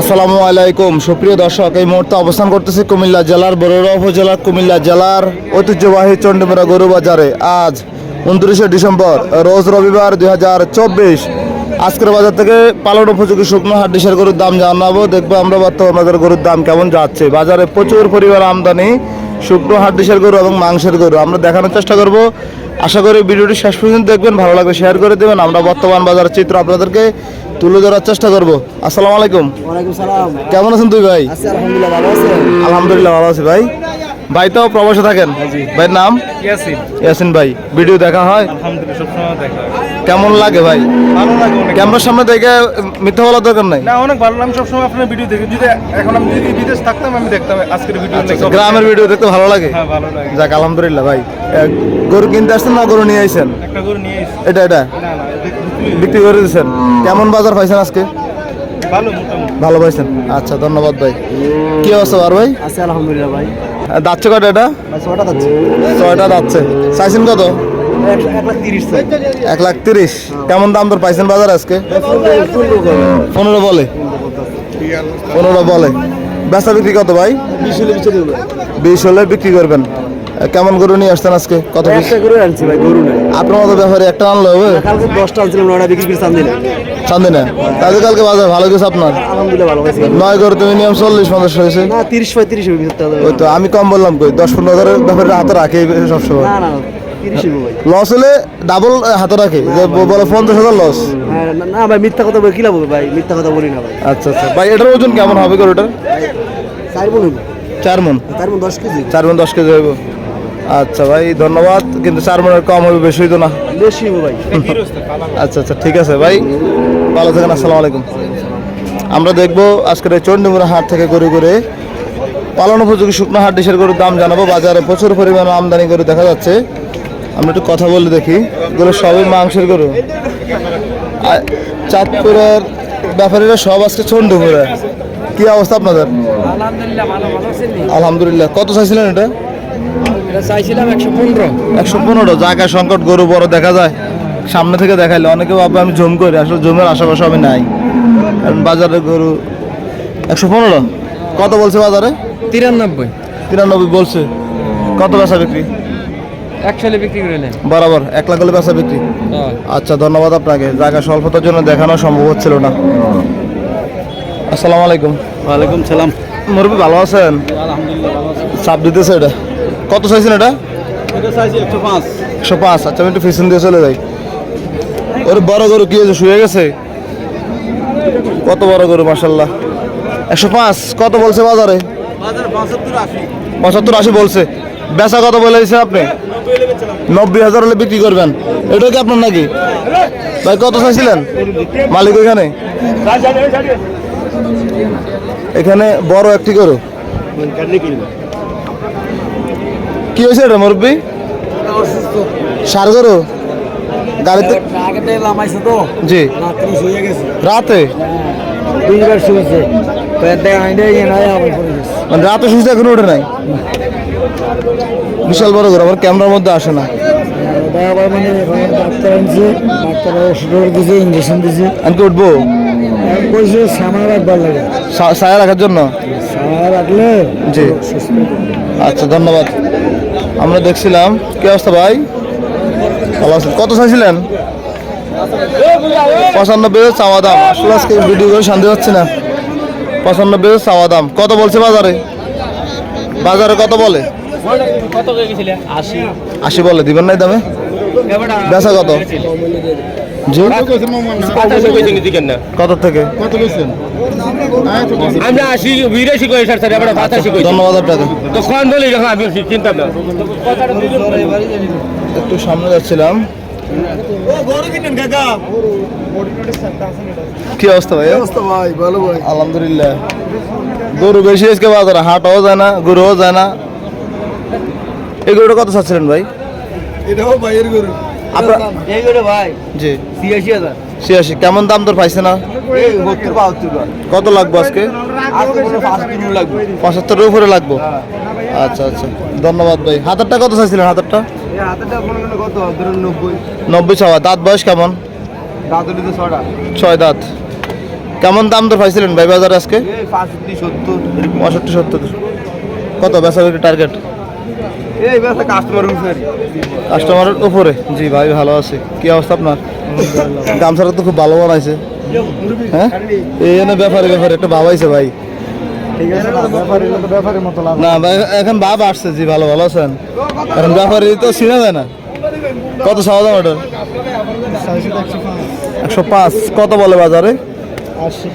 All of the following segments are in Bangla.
আসসালামু আলাইকুম। সুপ্রিয় দর্শক, এই মুহূর্তে অবস্থান করতেছি কুমিল্লা জেলার বরুড়া উপজেলার কুমিল্লা জেলার ঐতিহ্যবাহী চণ্ডীমুড়া গরু বাজারে। আজ উনত্রিশে ডিসেম্বর, রোজ রবিবার দুই হাজার চব্বিশ। আজকের বাজার থেকে পালন উপযোগী শুকনো হাট গরুর দাম জানাব। দেখব আমরা বর্তমান বাজার গরুর দাম কেমন যাচ্ছে। বাজারে প্রচুর পরিমাণ আমদানি, শুকনো হাট গরু এবং মাংসের গরু। আমরা দেখানোর চেষ্টা করব। আশা করি ভিডিওটি শেষ পর্যন্ত দেখবেন, ভালো লাগবে শেয়ার করে দেবেন। আমরা বর্তমান বাজারের চিত্র আপনাদেরকে তুলে ধরার চেষ্টা করব। আসসালামু আলাইকুম। সালাম। কেমন আছেন তুই ভাই? আলহামদুলিল্লাহ ভালো আছেন? আলহামদুলিল্লাহ ভালো আছি ভাই। ভাই তো প্রবাসে থাকেন? ভাই নাম? ইয়াসিন। ইয়াসিন ভাই ভিডিও দেখা হয়? আলহামদুলিল্লাহ সবসময় দেখা কেমন লাগে ভাই? ভালো লাগে ক্যামেরার সামনে দেখে মিথ্যা বলার দরকার নাই? না অনেক ভালো লাগে। সবসময় আপনার ভিডিও দেখি। যদি এখন আমি যদি বিদেশ থাকতাম আমি দেখতাম আজকের ভিডিও আচ্ছা, আচ্ছা, গ্রামের ভিডিও দেখতে ভালো লাগে? হ্যাঁ ভালো লাগে। যাক আলহামদুলিল্লাহ ভাই। গরু কিনতে আসছেন না গরু নিয়ে আইছেন? একটা করে নিয়ে এসেছি এটা এটা? না। বিক্রি- করে দিচ্ছেন কেমন বাজার পাইছেন আজকে? ভালো পাইছেন? আচ্ছা ধন্যবাদ ভাই। কি অবস্থা আর ভাই? আছি আলহামদুলিল্লাহ ভাই। দাচ্ছে কটা এটা? ছটা যাচ্ছে ছয়টা দাচ্ছে চাইছেন কত? এক লাখ তিরিশ কেমন দাম তোর পাইছেন বাজার আজকে? পনেরো বলে। পনেরো বলে। বেচা বিক্রি কত ভাই? বিশ হলে বিক্রি করবেন। কেমন গরু নিয়ে আসছেন আজকে? কত করে আনছি ভাই গরু নাই। আপনার মতো ব্যাপারে একটা আনলো হবে? কালকে দশটা আনছিলাম নয়টা বিক্রি করে চান্দিলে চান্দি না তাহলে কালকে বাজার ভালো গেছে আপনার? আলহামদুলিল্লাহ ভালো হয়েছে নয় গরু তুমি নিয়ম চল্লিশ পঞ্চাশ হয়েছে। না তিরিশ পঁয়ত্রিশ ওই তো আমি কম বললাম কই দশ পনেরো হাজারের ব্যাপারে হাতে রাখে সবসময়। না না হবে লস হলে ডাবল হাতে রাখে। যে বলে পঞ্চাশ হাজার লস হ্যাঁ, না- ভাই মিথ্যা কথা বলে কি লাভ ভাই? মিথ্যা কথা বলি না ভাই। আচ্ছা আচ্ছা। ভাই এটার ওজন কেমন হবে গরুটার? চার মন চার মন? চার মন দশ কেজি। চার মন দশ কেজি হইব। আচ্ছা ভাই ধন্যবাদ। কিন্তু চার মনের কম হবে বেশি হইতো না। বেশি হবে ভাই। আচ্ছা আচ্ছা ঠিক আছে ভাই। ভালো থাকেন আসসালামু আলাইকুম। আমরা দেখব আজকের এই চণ্ডীমুড়া হাট থেকে গরু করে পালন উপযোগী শুকনো হাট ডিশের গরুর দাম জানাব। বাজারে প্রচুর পরিমাণে আমদানি গরু দেখা যাচ্ছে। আমরা একটু কথা বলে দেখি। এগুলো সবই মাংসের গরু। চাঁদপুরের ব্যাপারীরা সব আজকে চণ্ডীমুড়া কি অবস্থা আপনাদের? আলহামদুলিল্লাহ ভালো ভালো আছেন আলহামদুলিল্লাহ। কত চাইছিলেন এটা? এটা চাইছিলাম একশো পনেরো। একশো পনেরো জায়গা সংকট গরু বড় দেখা যায়। সামনে থেকে দেখাইলে অনেকে ভাববে আমি জুম করি আসলে জুমের আশেপাশে আমি নাই। কারণ বাজারে গরু একশো পনেরো। কত বলছে বাজারে? তিরানব্বই। তিরানব্বই বলছে। কত বেচা বিক্রি? একশো বিক্রি করে নেন বরাবর এক লাখ হলে বেচা বিক্রি? আচ্ছা ধন্যবাদ আপনাকে। জায়গা স্বল্পতার জন্য দেখানো সম্ভব হচ্ছিল না। আসসালামু আলাইকুম। ওয়ালাইকুম সালাম। মুরব্বী ভালো আছেন? চাপ দিতেছে এটা? কত চাইছেন এটা? এটা একশো পাঁচ। আচ্ছা আমি একটু পিছন দিয়ে চলে যাই। ওর বড় গরু কি হয়েছে? শুয়ে গেছে? কত বড় গরু মাসাল্লাহ একশো পাঁচ। কত বলছে বাজারে? পঁচাত্তর আশি। বলছে। বেচা কত বলেছেন আপনি? নব্বই হাজার হলে বিক্রি করবেন। এটা কি আপনার নাকি? ভাই কত চাইছিলেন মালিক ওইখানে? এখানে বড় একটি গরু। কি হয়েছে এটা মুরব্বী? সার গরু গাড়িতে জি। রাতে? দুইবার শুয়েছে মানে রাতে সুস্থ এখন ওঠে নাই? বিশাল বড় গরু আমার ক্যামেরার মধ্যে আসে না। আবার মানে ডাক্তার আনছে ডাক্তার ওষুধ দিছে ইঞ্জেকশন দিছে আমি কি উঠবো? এখন কইছে সামার রাখবার লাগে সা- রাখার জন্য? রাখলে জি। আচ্ছা ধন্যবাদ। আমরা দেখছিলাম। কি অবস্থা ভাই? ভালো আছেন? কত চাইছিলেন? পঁচানব্বই চাওয়া দাম। আসলে আজকে ভিডিও করে শান্তি পাচ্ছি না। পঁচানব্বই চাওয়া দাম। কত বলছে বাজারে? বাজারে কত বলে? আশি। বলে দিবেন নাই দামে? বেচা কত? কত থেকে? আমরা আসি বিরাশি করে স্যার স্যার আমরা বাতাসি কই ধন্যবাদ আপনাকে। তখন বলি যখন আমি চিন্তা না একটু সামনে যাচ্ছিলাম। কি অবস্থা ভাই ভাই? ভালো ভাই। আলহামদুলিল্লাহ। গরু বেশি আজকে বাজারে হাটও যায় না গরুও যায় না। এই গরুটা কত চাচ্ছিলেন ভাই? এটাও ভাইয়ের গরু। আপনার ভাই। জি। ছিয়াশি হাজার। ছিয়াশি। কেমন দাম তোর পাইছে না? কত লাগবে আজকে? পঁচাত্তরের উপরে লাগবো? আচ্ছা আচ্ছা। ধন্যবাদ ভাই। হাতেরটা কত চাইছিলেন হাতেরটা নব্বই। ছাওয়া দাঁত বয়স কেমন? ছয় দাঁত। কেমন দাম তো পাইছিলেন ভাই বাজারে আজকে? পঁয়ষট্টি সত্তর। কত বেচা টার্গেট কাস্টমারের উপরে। জি ভাই ভালো আছে। কি অবস্থা আপনার? গামছাটা তো খুব ভালো বানাইছে। হ্যাঁ? এই জন্য ব্যাপারে ব্যাপারে একটা ভাবাইছে ভাই। না ভাই এখন ভাব আসছে জি ভালো ভালো আছেন। এখন ব্যাপারে তো চিনা যায় না। কত দাম ওটার? একশো পাঁচ। কত বলে বাজারে? আশি।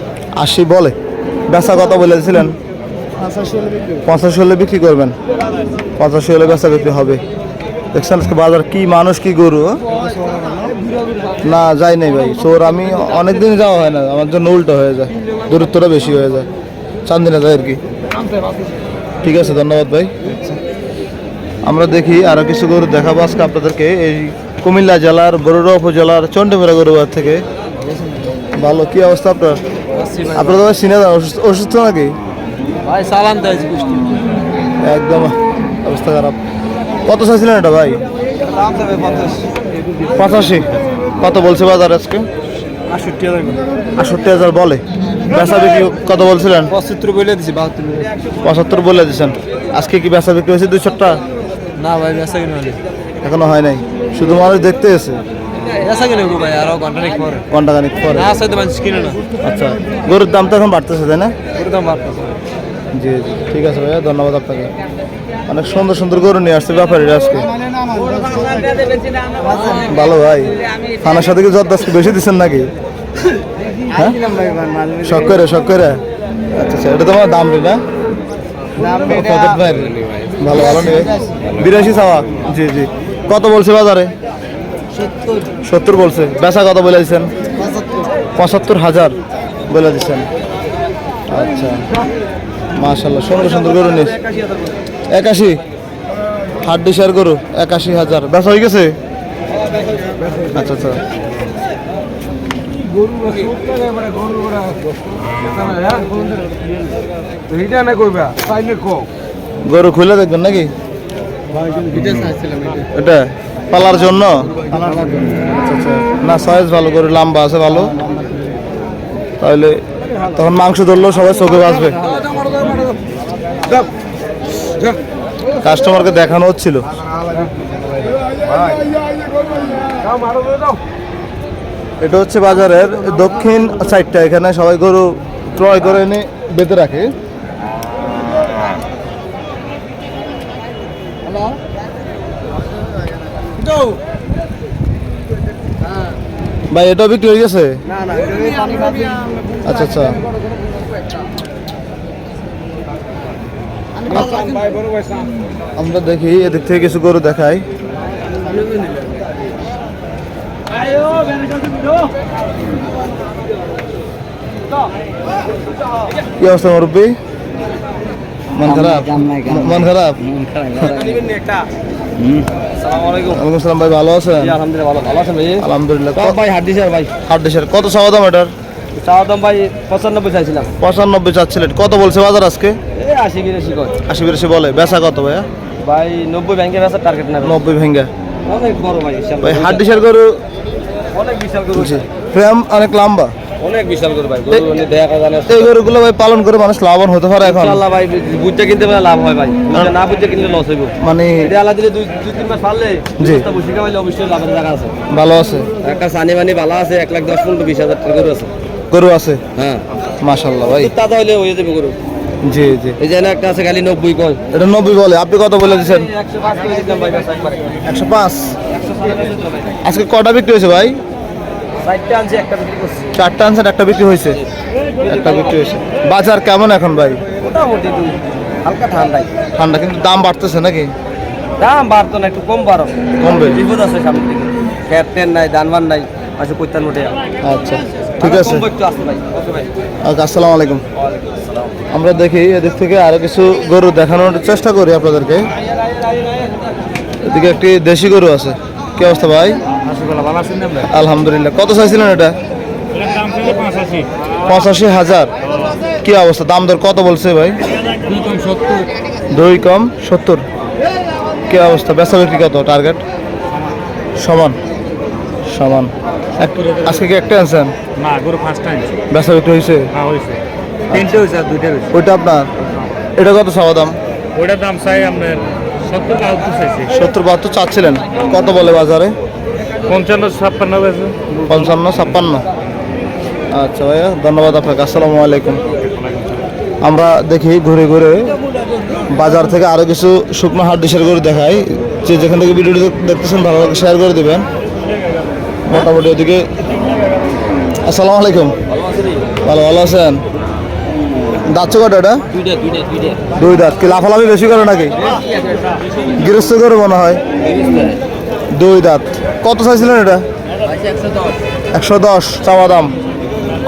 আশি বলে। বেচা কত বলেছিলেন পঁচাশি হলে বিক্রি করবেন। পঁচাশি হলে বেচা বিক্রি হবে। দেখছেন আজকে বাজার কি মানুষ কি গরু হ্যাঁ? না যাই নাই ভাই। চোর আমি অনেকদিন যাওয়া হয় না। আমার জন্য উল্টো হয়ে যায়। দূরত্বটা বেশি হয়ে যায়। চান্দিনা যায় আর কি। ঠিক আছে ধন্যবাদ ভাই। আমরা দেখি আরও কিছু গরু দেখাবো আজকে আপনাদেরকে। এই কুমিল্লা জেলার বরুড়া উপজেলার চন্ডীমেরা গরুবার থেকে। ভালো কি অবস্থা আপনার? আপনার তো চিনে অসুস্থ- অসুস্থ নাকি? ভাই চালান দেয় গোষ্ঠী একদম অবস্থা খারাপ। কত চাইছিলেন এটা ভাই? দাম দেবে পঞ্চাশ। পঁচাশি। কত বলছে বাজার আজকে? আটষট্টি হাজার আটষট্টি হাজার বলে। বেচা বিক্রি কত বলছিলেন? পঁচাত্তর বলে দিছি বাহাত্তর পঁচাত্তর বলে দিচ্ছেন আজকে কি বেচা বিক্রি হয়েছে দুই দুইশোটা না ভাই বেসা কিনে হলে এখনও হয় নাই। শুধু মানুষ দেখতে এসে। বেসা কিনে ভাই আরও ঘণ্টা নেই পরে। ঘণ্টা খানিক পরে। না আছে তো মানুষ কিনে না। আচ্ছা। গরুর দাম তো এখন বাড়তেছে তাই না? পুরো দাম বাড়তেছে। জি জি। ঠিক আছে ভাইয়া ধন্যবাদ আপনাকে। অনেক সুন্দর সুন্দর গরু নিয়ে আসছে ব্যাপারীরা আজকে। ভালো ভাই। থানার সাথে কি জর্দাসকে বেশি দিচ্ছেন নাকি? হ্যাঁ? শখ করে শখ করে। আচ্ছা আচ্ছা এটা তোমার দাম নেই না? ভালো ভালো নেবে বিরাশি চাওয়া। জি জি। কত বলছে বাজারে? সত্তর। বলছে। বেচা কত বলে দিচ্ছেন? পঁচাত্তর হাজার বলে দিচ্ছেন। আচ্ছা। মাশাল্লাহ সুন্দর সুন্দর গরু নিস। একাশি। হাট ডিসার গরু, একাশি হাজার। বেচা হয়ে গেছে? আচ্ছা আচ্ছা। গরু খুলে দেখবেন নাকি? এটা পালার জন্য? আচ্ছা আচ্ছা। না সাইজ ভালো করে লম্বা আছে ভালো। তাহলে তখন মাংস ধরলেও সবাই চোখে বাঁচবে। কাস্টমারকে দেখানো হচ্ছিল। এটা হচ্ছে বাজারের দক্ষিণ সাইডটা এখানে সবাই গরু ক্রয় করে এনে বেঁধে রাখে। ভাই এটা বিক্রি হয়ে গেছে? আচ্ছা আচ্ছা। আমরা দেখি এদিক থেকে কিছু গরু দেখাই। কি অবস্থা মুরব্বী? মন খারাপ? মন খারাপ? ভাই ভালো আছেন? আলহামদুলিল্লাহ কত চাওয়া দাম এটার? চাওয়া দাম ভাই পঁচানব্বই চাইছিলাম। পঁচানব্বই চাচ্ছিলেন। কত বলছে বাজার আজকে? আশি বিরাশি কয়। আশি বিরাশি বলে। বেচা কত ভাইয়া? ভাই নব্বই ব্যাংকে বেসার টার্গেট না নব্বই ভেঙ্গা। অনেক বড় ভাই ভাই হাট দেশের গরু অনেক বিশাল গরু। ফ্রেম অনেক লম্বা। অনেক বিশাল গরু ভাই গরু দেখা জানে এই গরুগুলো ভাই পালন করে মানুষ লাভবান হতে পারে এখন। ইনশাআল্লাহ ভাই বুঝতে কিনতে পারলে লাভ হয় ভাই। না বুঝতে কিনলে লস হইব। মানে এটা আল্লাহ দিলে দুই দুই তিন মাস পারলে জি। বস্তা বসে খাওয়াইলে অবশ্যই লাভের জায়গা আছে। ভালো আছে। একটা সানি মানি ভালো আছে এক লাখ দশ পনেরো বিশ হাজার টাকা গরু আছে। গরু আছে। হ্যাঁ। মাশাল্লাহ ভাই। তাজা হইলে হয়ে যাবে গরু। জি জি। এই যে না একটা আছে খালি নব্বই কয়। এটা নব্বই বলে আপনি কত বলে দিচ্ছেন একশো পাঁচ আজকে কটা বিক্রি হয়েছে ভাই? চারটা আনসার একটা বিক্রি হয়েছে? একটা বিক্রি হয়েছে। বাজার কেমন এখন ভাই? মোটামুটি হালকা ঠান্ডাই। ঠান্ডা কিন্তু দাম বাড়তেছে নাকি? দাম বাড়তো না একটু কম বাড়ো কমবে। বিপদ আছে সামনে থেকে। নাই দানবান নাই আচ্ছা। ঠিক আছে। আসসালামু আলাইকুম। আমরা দেখি এদিক থেকে আরও কিছু গরু দেখানোর চেষ্টা করি আপনাদেরকে। এদিকে একটি দেশি গরু আছে। কি অবস্থা ভাই? হাসিগুলো ভালো আছেন না ভাই আলহামদুলিল্লাহ। কত চাইছিলেন এটা? পঁচাশি। হাজার। কি অবস্থা? দাম দর কত বলছে ভাই? দুই কম সত্তর। কি অবস্থা? বেচা বিক্রি কত? টার্গেট? সমান। সমান। আজকে কি একটা আনছেন? না গরু ফার্স্ট টাইম বেচা বিক্রি হয়েছে? হ্যাঁ হয়েছে। তিনটে হয়েছে আর দুইটা হয়েছে ওইটা আপনার? এটা কত চাওয়া দাম? ওইটার দাম চাই আপনার সত্তর বাহাত্তর চাইছি। সত্তর বাহাত্তর চাচ্ছিলেন। কত বলে বাজারে? পঞ্চান্ন ছাপ্পান্ন হয়েছে পঞ্চান্ন ছাপ্পান্ন। আচ্ছা ভাইয়া ধন্যবাদ আপনাকে। আসসালামু আলাইকুম। আমরা দেখি ঘুরে ঘুরে বাজার থেকে আরও কিছু শুকনো হাট ডিশের করে দেখাই। যে যেখান থেকে ভিডিওটি দেখতেছেন ভালো শেয়ার করে দেবেন। মোটামুটি ওদিকে। আসসালামু আলাইকুম। ভালো ভালো আছেন? দাঁতছো কটা এটা দুই দাঁত। কি লাফালাফি বেশি করে নাকি? গৃহস্থ করে মনে হয়। দুই দাঁত। কত চাইছিলেন এটা? একশো দশ। চাওয়া দাম।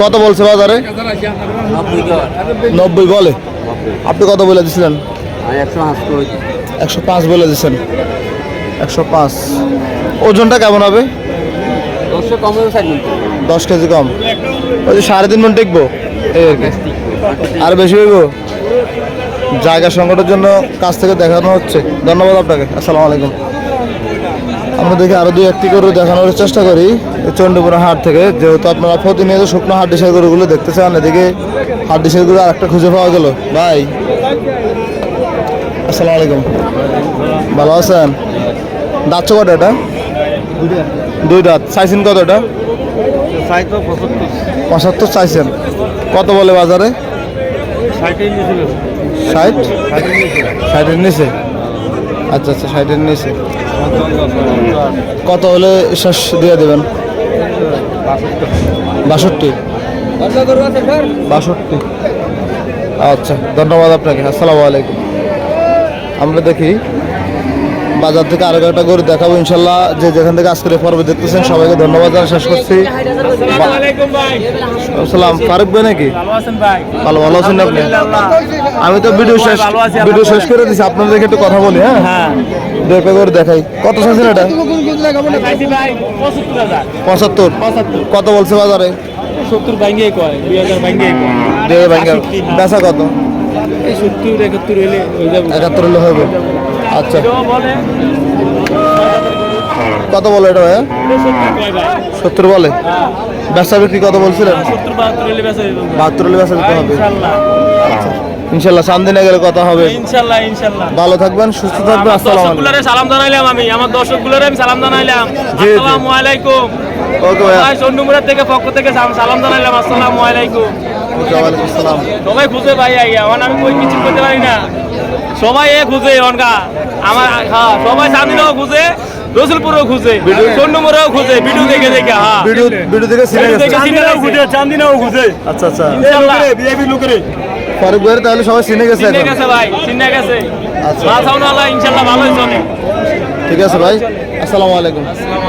কত বলছে বাজারে? নব্বই বলে। আপনি কত বলে দিছিলেন? একশো পাঁচ বলে দিচ্ছেন একশো পাঁচ। ওজনটা কেমন হবে? দশ কেজি? কম। ওই যে সাড়ে তিন মন টিকবো? এই আর কি আর বেশি হইব? জায়গা সংকটের জন্য কাছ থেকে দেখানো হচ্ছে। ধন্যবাদ আপনাকে। আসসালামু আলাইকুম। আমরা দেখি আরও দুই একটি গরু দেখানোর চেষ্টা করি। এই চণ্ডীপুরা হাট থেকে। যেহেতু আপনারা প্রতিনিয়ত শুকনো হাট ডিসের গরুগুলো দেখতে চান এদিকে হাট ডিসের গরু আরেকটা খুঁজে পাওয়া গেল। ভাই। আসসালামু আলাইকুম। ভালো আছেন? দাঁত কটা এটা? দুই দাঁত। চাইছেন কত এটা চাই পঁচাত্তর চাইছেন। কত বলে বাজারে? ষাট? ষাটের নিচে? আচ্ছা আচ্ছা ষাটের নিচে। কত হলে শেষ দিয়ে দেবেন? বাষট্টি। বাষট্টি। আচ্ছা ধন্যবাদ আপনাকে। আসসালামু আলাইকুম। আমরা দেখি বাজার থেকে আরও একটা গরু দেখাবো ইনশাল্লাহ। যে যেখান থেকে আজকের পর্ব দেখতেছেন সবাইকে ধন্যবাদ জানাই শেষ করছি। আসসালাম ফারুক ভাই নাকি? ভালো ভালো আছেন আপনি? আমি তো ভিডিও শেষ ভিডিও শেষ করে দিছি আপনাদের একটু কথা বলি হ্যাঁ? হ্যাঁ। করে দেখাই। কত চাইছেন এটা? পঁচাত্তর। হাজার কত বলছে বাজারে? সত্তর ভাঙ্গে কয় দুই হাজার ভাঙ্গে দেড় ব্যাংকের হ্যাঁ। বেচা কত? এই সত্তর একাত্তর হলে একাত্তর হলে হবে। আচ্ছা। বলে কত বলে এটা ভাইয়া? সত্তর ভাই বলে। বেচা বিক্রি কত বলছিলেন? বাহাত্তর হলে বেচা বিক্রি হবে। ইনশাল্লাহ ইনশাল্লাহ সামদিনে গেলে কথা হবে। ইনশাল্লাহ ইনশাল্লাহ। ভালো থাকবেন সুস্থ থাকবেন আসসালামু আলাইকুম। সালাম জানাইলাম আমি আমার দর্শকগুলোরে আমি সালাম জানাইলাম। আসসালামু আলাইকুম। ওকে ভাইয়া। ভাই চন্ডুমুড়ার থেকে পক্ষ থেকে সালাম জানাইলাম আসসালামু আলাইকুম। ওকে ওয়ালাইকুম আসসালাম। সবাই খুঁজে ভাই আইয়া আমি কই কিছু করতে পারি না। সবাই এ খুঁজে অনকা আমার হ্যাঁ সবাই সামনেও খুঁজে রসুলপুরও খুঁজে চন্ডুমুড়াও খুঁজে ভিডিও দেখে দেখে হ্যাঁ। ভিডিও ভিডিও দেখে গেছে চিনে খুঁজে চান্দিনাও খুঁজে। আচ্ছা আচ্ছা। ইনশাআল্লাহ ফারুক ভাইয়ের তাহলে সবাই চিনে গেছে চিনে গেছে ভাই চিনে গেছে। আচ্ছা। ইনশাআল্লাহ ভালোই চলে। ঠিক আছে ভাই। আসসালামু আলাইকুম। আসসালামু